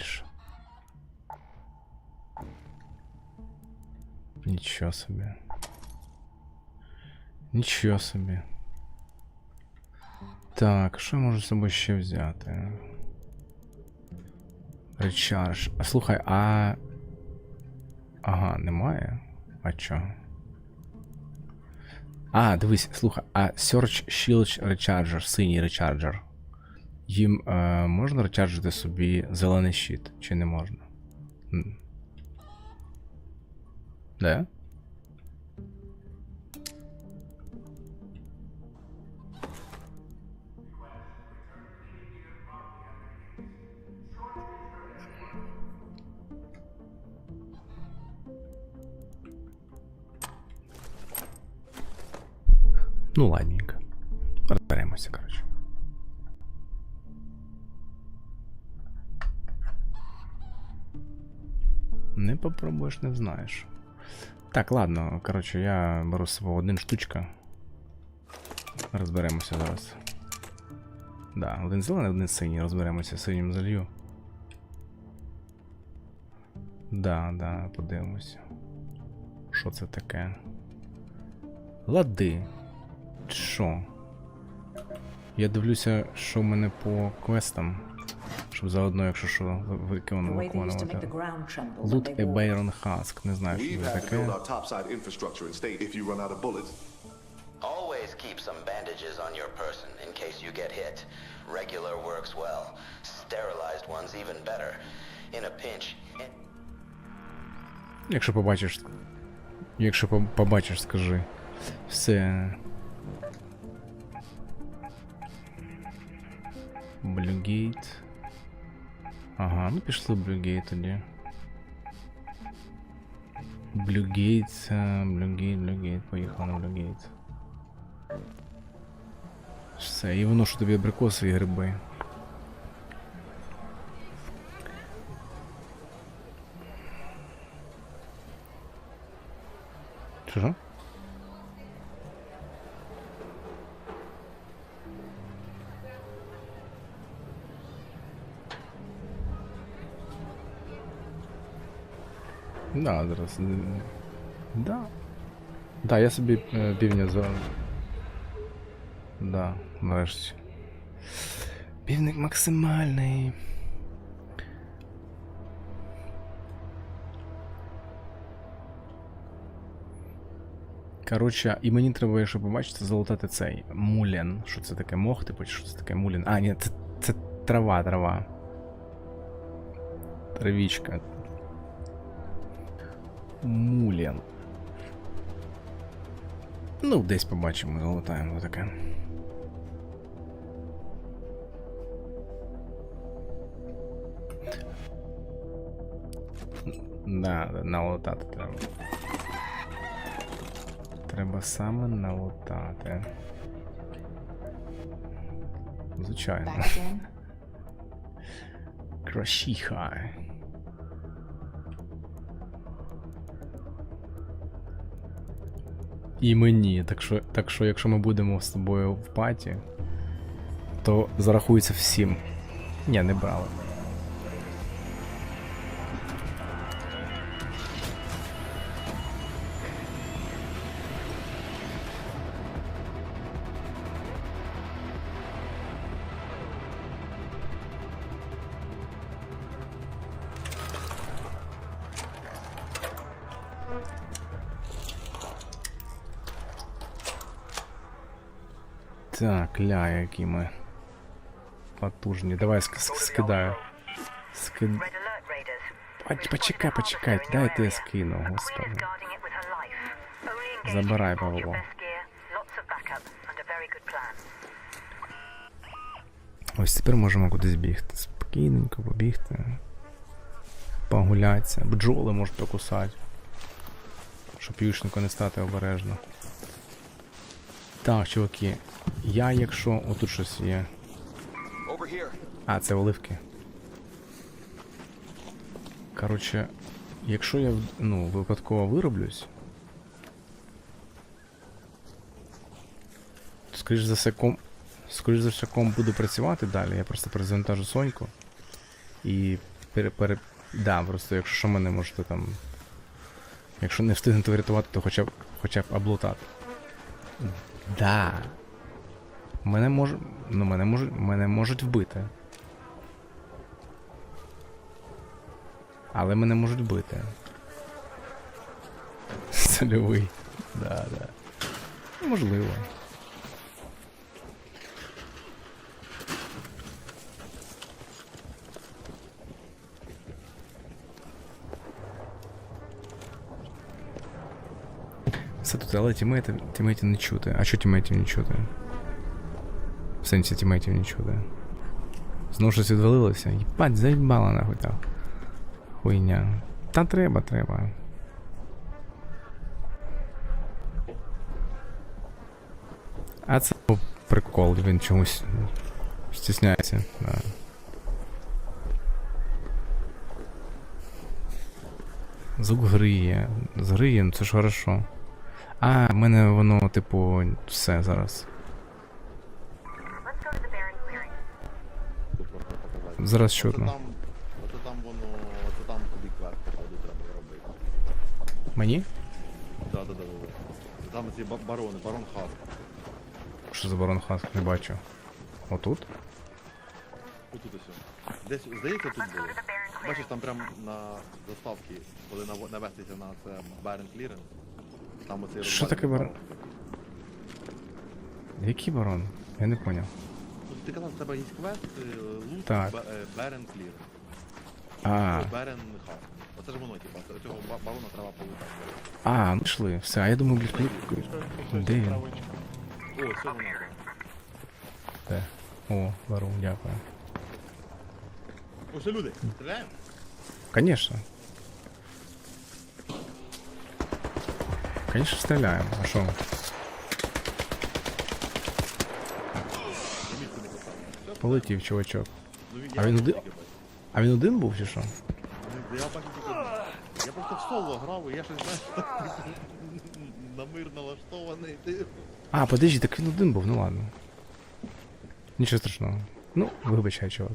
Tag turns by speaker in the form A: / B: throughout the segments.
A: більше. Нічого собі. Нічого собі. Так, що я можу з собою ще взяти? Речарж. А слухай, а. Ага, немає. А чого? А, дивись, слухай, а Search Shield Recharger, синій речарджер. Їм е, можна речарджити собі зелений щит, чи не можна? Де? Не попробуєш, не знаєш. Так, ладно, коротше, я беру з собою один штучка. Розберемося зараз. Да, один зелений, один синій. Розберемося синім залью. Да, да, подивимося. Що це таке? Лади. Що? Я дивлюся, що в мене по квестам. Щоб заодно, якщо що, виконувати. Лут і. Бейрон Хаск. Не знаю, що це таке.
B: Always keep some bandages on your person in case you get hit. Regular works well. Sterilized ones even better. In a pinch,
A: Якщо побачиш. Якщо побачиш, скажи. Все. Блюгейт. Ага, ну пішли в Блюгейт тоді. Блюгейт, е, Блюгейт, Блюгейт, поїхали на Блюгейт. Все, і воно що тобі абрикоси і гриби. Що? Да, зараз. Да. Да, я собі е, півня за. Да, нарешті. Півник максимальний. Коротше, і мені треба, якщо побачити, залутати цей мулен. Що це таке? Мох, типу, що це таке мулен? А, ні, це, це трава, трава. Травічка. Мулен. Ну, десь побачимо, залутаємо таке. Да, да, налутати треба. Треба саме налутати. Звичайно.
C: Back
A: І мені, так що, так що якщо ми будемо з тобою в паті, то зарахується всім. Ні, не брали. Так, ля, які ми. Потужні. Давай ск- ск- скидаю. Скид... Почекай, почекай, дайте я скину, господи. Забирай, Павло. Ось тепер можемо кудись бігти. Спокійненько побігти. Погулятися. Бджоли можуть покусати. Щоб ючнику не стати обережно. Так, чуваки. Я якщо. Отут щось є. А, це оливки. Коротше, якщо я ну, випадково вироблюсь. То, скоріш за все, ком. Скоріш за все, ком буде працювати далі. Я просто перезавантажу Соньку. І пере, пере... Да, просто якщо що мене можете там. Якщо не встигнете врятувати, то хоча б хоча б облутати. Да. Мене може. Ну, мене можуть. Мене можуть вбити. Але мене можуть вбити. Сольовий. Да, да. Можливо. Все тут, але тімейти, не чути. А що тімейтів не чути? Сенсі тімейтів не чути. Знову щось відвалилося. Єбать, заїбала нахуй та хуйня. Та треба, треба. А це прикол, він чомусь стісняється. Да. Звук гриє. Згриє, ну це ж хорошо. А, в мене воно, типу, все зараз. Зараз чутно.
C: там, оце там воно, оце там тобі квест, походу, треба робити.
A: Мені?
C: Да, да, да. Там ці ба- барони, барон Хас.
A: Що за барон хас? Не бачу. Отут?
C: Отут ось. Десь, здається, тут було. Бачиш, там прям на доставці, коли нав- навестися на це Барен Кліренс. Там оцей
A: Що
C: розвалений
A: таке барон? Який барон? Я не поняв.
C: Ну, Ти казав, в тебе є квест, е, лут,
A: Так.
C: Б- е, Барен Кліренс.
A: А,
C: Барен Хас. Оце ж воно, типа, це- цього ба- барона треба полутати.
A: а, ми йшли. Все, а я думаю, блін, коли... Де він?
C: О, все воно.
A: Де? О, барон, дякую.
C: Ось люди, стріляємо?
A: Конечно. Конечно, стріляємо. А що? Полетів, чувачок.
C: Ну,
A: А він один- А він один був чи що?
C: Ну, Я тільки. Я просто в соло грав, і я щось знаєш так на мир налаштований. Ти...
A: А, подожди, так він один був, ну ладно. Нічого страшного. Ну, вибачай, чувак.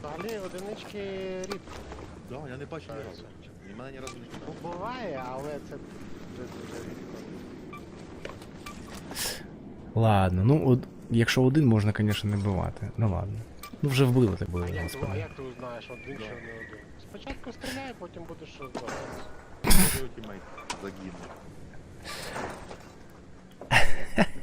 D: Взагалі одинички рідко
C: Да, я не бачу ні разу. І мене ні разу не чіпав.
D: буває, але це дуже дуже рідко.
A: Ладно, ну от, якщо один можна, звісно, не вбивати. Ну ладно. Ну вже вбили так було,
D: як, а як ти узнаєш один чи не один? Спочатку стріляй, потім будеш
C: тімейт загине.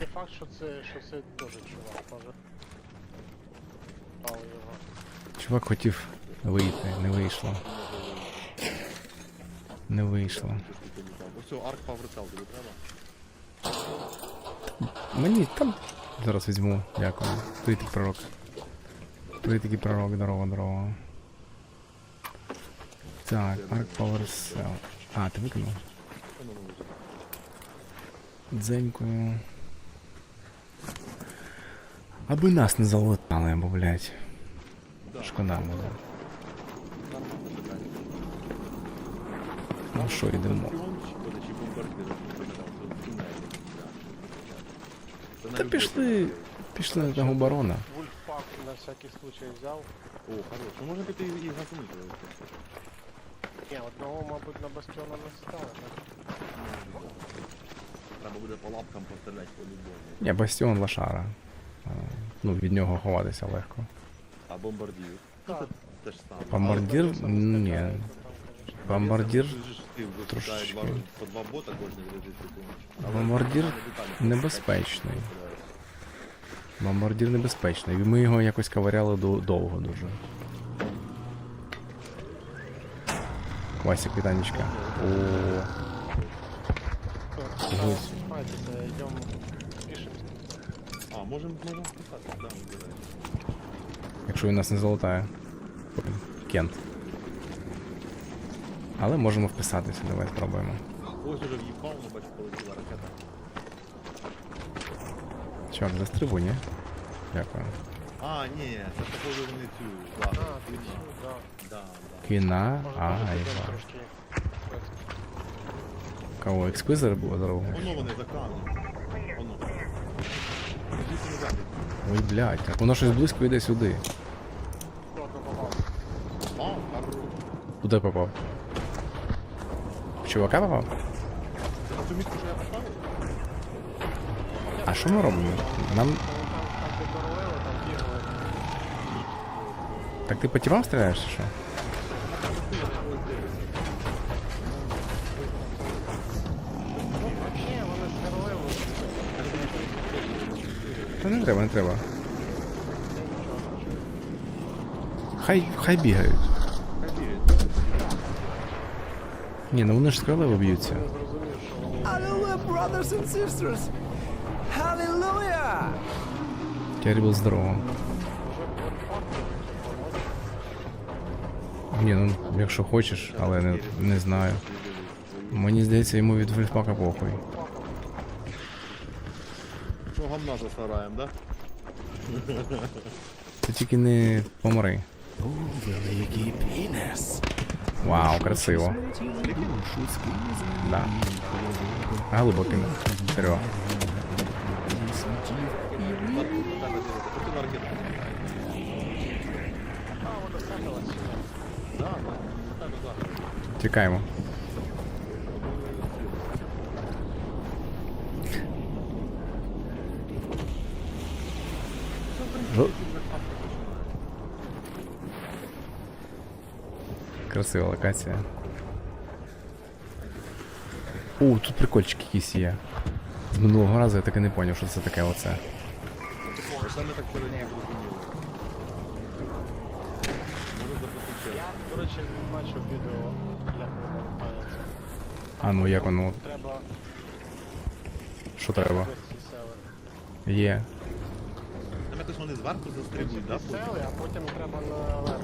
D: Не факт, що це, що це дуже чувак, може. Пав його.
A: Чувак хотів вийти, не вийшло. Не вийшло.
C: Ось арк Power тобі треба?
A: Мені там зараз візьму, дякую. Ти такий пророк. Ти такий пророк, здорово, здорово. Так, Arc Power Cell. А, ти?
C: Ну, ну, ну.
A: Дзенькою. Аби нас не залутали, бо, блядь.
C: Да.
A: Шкода буде. Ну що, йдемо.
C: Скорпіончик, от, чи бомбардир, я не пам'ятав, це кінець. Це на
A: Та пішли. Пішли на того барона.
D: Вульфпак на всякий случай взяв.
C: О, хорош. Ну можна піти і гасунити.
D: Ні, одного, мабуть, на бастіона не стало.
C: Треба буде по лапкам постріляти по-любому.
A: Ні, бастіон лошара. А, Ну, від нього ховатися легко.
C: А бомбардір? Ну,
D: Так.
C: це те ж саме.
A: Бомбардір? Ні.
C: Випускає
A: трошечки.
C: два, по два бота кожні 30
A: Бомбардір
C: деталі деталі
A: небезпечний. Бомбардір небезпечний. Ми його якось ковыряли до- довго дуже. Вася, питанечка. О.
C: А, можемо можемо вписати, да,
A: якщо він нас не залутає. Кент. Але можемо вписатися, давай спробуємо.
C: Ось уже в'їбав, ну бачу, полетіла ракета.
A: Чорт, застрибу, ні? Дякую.
C: А, ні, це походу вони цю. Да,
D: А, да.
C: Да.
A: Кіна,
D: Може,
A: а, айва. Кого, експизер було здорово?
C: Воно вони за краном. Воно. Не.
A: Ой, блядь, так воно щось близько йде сюди. Куди попав? В чувака попав?
C: Це на ту мітку, що я поставив?
A: А що ми робимо? Нам.
D: Там, там де королева, там бігали.
A: Так ти по тіпам стріляєш чи що?
D: Ну, вообще, вони з королевою.
A: Та не треба, не треба. Хай, хай бігають. Ні, ну вони ж з королеви б'ються. Керрі був здорово. Ні, ну якщо хочеш, але не, не знаю. Мені здається, йому від Вельфпака похуй.
C: Що гамна засараємо, да?
A: Ти тільки не помри.
E: Великий пінес.
A: Вау, красиво. Да. Глибоким. Серйозно.
C: Потім ракета. Да, да. Так, да.
A: Тікаємо. Красива локація. О, тут прикольчик якийсь є. З минулого разу я так і не зрозумів, що це таке оце.
C: Так
D: до речі, бачив відео, як воно лутається.
A: А ну як воно?
D: Треба
A: Що треба? Є.
C: Там якось вони зверху застрибують, да?
D: Сели, а потім треба наверх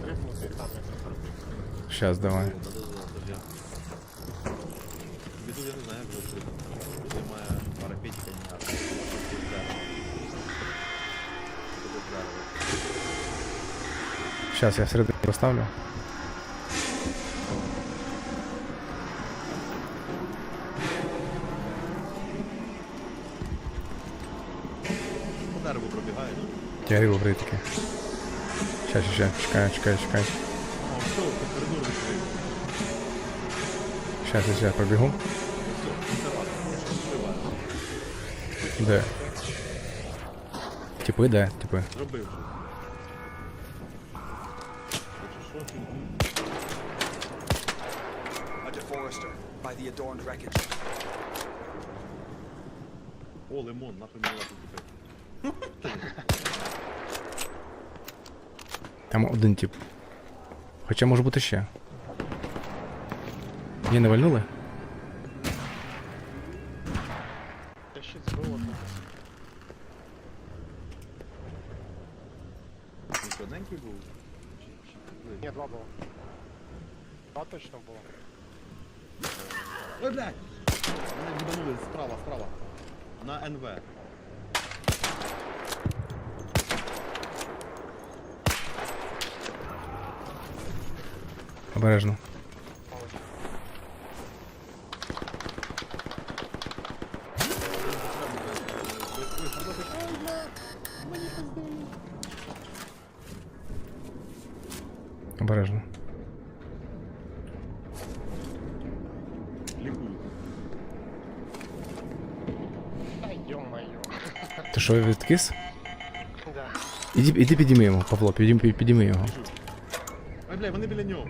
D: стрибнути і там якось робити.
A: Щас давай.
C: Да-да-да, я. Біду я не знаю, як застрибнути. Немає парапетика ніякого.
A: Щас я всередині поставлю.
C: По дереву пробігає.
A: Я рибу притики. Щас, щас, щас, чекай, чекай, чекай. Щас, я сейчас пробігу. Де? Типи, де? Типи.
C: Зробив
F: by the adorned wreckage.
C: О, лимон, нахуй мені лапу купити.
A: Там один тип. Хоча може бути ще. Є не вальнули?
D: Та щит збило тут.
C: Він одненький був? Чи, чи підлий?
D: Ні, два було. Два точно було.
C: Ой, блядь! Мене відданули справа, справа. На НВ.
A: Обережно. Обережно. що відкис?
D: Да.
A: Іди, іди підійми його, Павло, підійми, підійми його.
C: Ой, блядь, вони біля нього.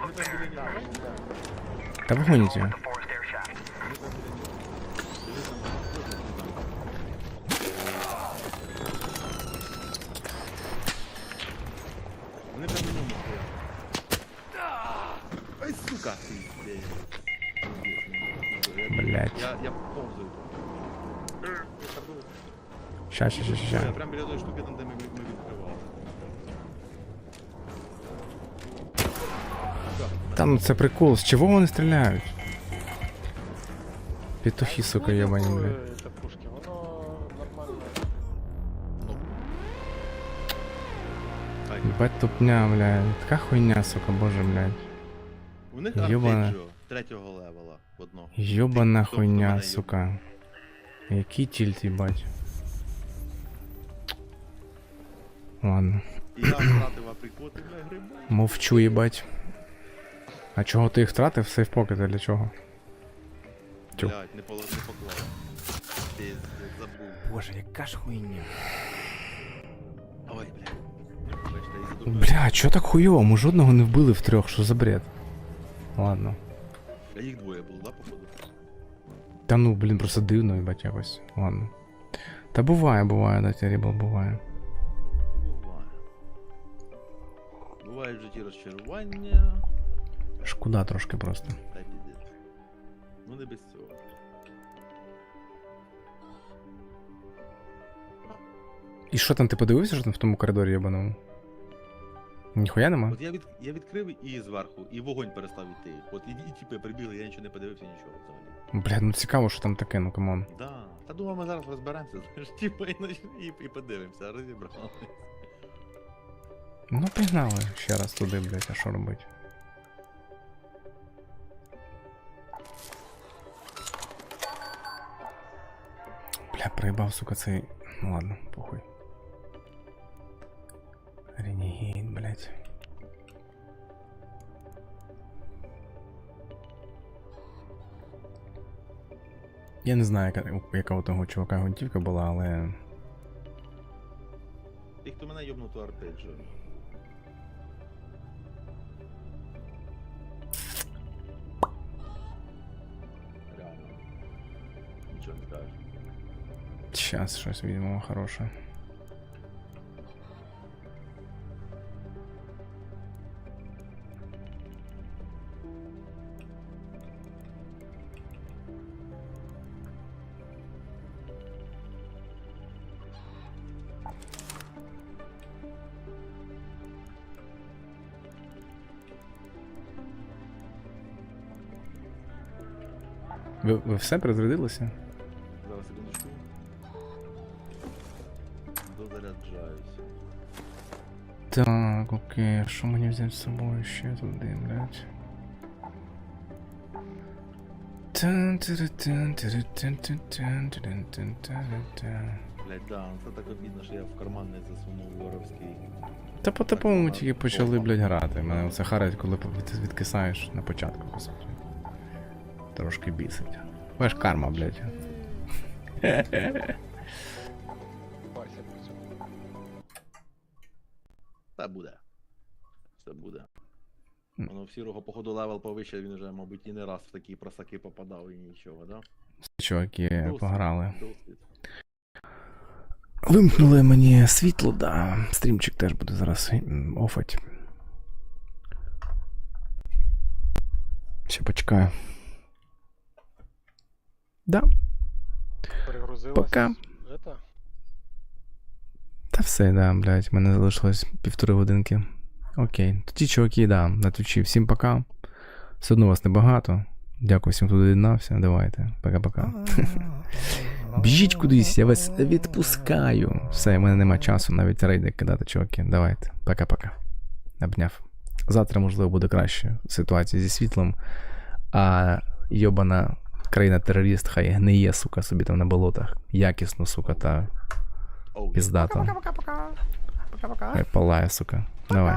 C: Вони прям біля нього.
A: Та вигоніть його.
C: Вони прям на ньому стоять. Ой, сука! Блядь.
A: Блядь.
C: Я, я
A: Ща, ща, ща, ща,
C: прям біля тої штуки, там де ми, ми відкривали.
A: Та ну це прикол, з чого вони стріляють? Петухи, сука, ебані, блядь.
D: Е, Це пушки, воно нормально.
A: Ебать тупня, блядь. Така хуйня, сука, боже, блядь.
C: у них арпеджіо третього левела в одного.
A: Йобана
C: мене
A: хуйня, сука. Який тільт, їбать. Ладно.
C: Я втратив априкоти, бля, гриби.
A: Мовчу, їбать. А чого ти їх втратив? Сейфпокет, а для чого? Тю.
C: Блядь, не поло- не поклав. Пиздец, забув.
E: Боже, яка ж хуйня.
C: Ой, блядь. Вибачте, задумав.
A: Бля, чо так хуйово? Ми жодного не вбили в трьох, що за бред? Ладно.
C: А їх двоє було, да, походу?
A: Та ну, блін, просто дивно, їбать, якось. Ладно. Та буває, буває, да, Терібл. Буває.
C: Буває в житті розчарування.
A: Шкода трошки просто.
C: Та піздець. Ну не без цього.
A: І що там, ти подивився, що там в тому коридорі єбаному? Ніхуя нема?
C: От я, від, я відкрив і зверху, і вогонь перестав йти. От і, і типи прибігли, я нічого не подивився, нічого взагалі.
A: Бля, ну цікаво, що там таке, ну камон.
C: Да. Та думаю, ми зараз розберемося, знаєш, типу, і, і, і подивимося, розібрали.
A: Ну, пігнали ще раз туди, блядь, а що робить? Бля, проїбав, сука, цей. Ну ладно, похуй. Ренегейт, блядь. Я не знаю, яка, яка у того чувака гвинтівка була, але.
C: Ти хто мене йобнув ту. Реально. Нічого не скажеш.
A: Щас щось візьмемо хороше. Ви, все перезарядилися? Окей, що мені взяти з собою ще туди, блядь?
C: Блять, да, це так обідно, що я в карман не засунув воровський.
A: Та по такому тільки почали, блядь, грати. Мене це харить, коли від- відкисаєш на початку, по суті. Трошки бісить. Ж карма, блядь.
C: Та буде. Все буде. Воно в сірого походу левел повище, він вже, мабуть, і не раз в такі просаки попадав і нічого, да?
A: Чуваки
C: Досвід,
A: пограли.
C: Досвід.
A: Вимкнули мені світло, да. Стрімчик теж буде зараз офать. Ще почекаю. Да,
D: Перегрузилась.
A: Пока. Та все, да, блядь, в мене залишилось півтори годинки. Окей. Тоді, чуваки, да, на твічі. Всім пока. Все одно вас небагато. Дякую всім, хто доєднався. Давайте. Пока-пока. Біжіть кудись, я вас відпускаю. Все, в мене нема часу навіть рейди кидати, чуваки. Давайте. Пока-пока. Обняв. Завтра, можливо, буде краще ситуація зі світлом. А йобана країна-терорист хай гниє, сука, собі там на болотах. Якісно, сука, та
C: Оу,
A: піздато. Хай палає, сука. Давай.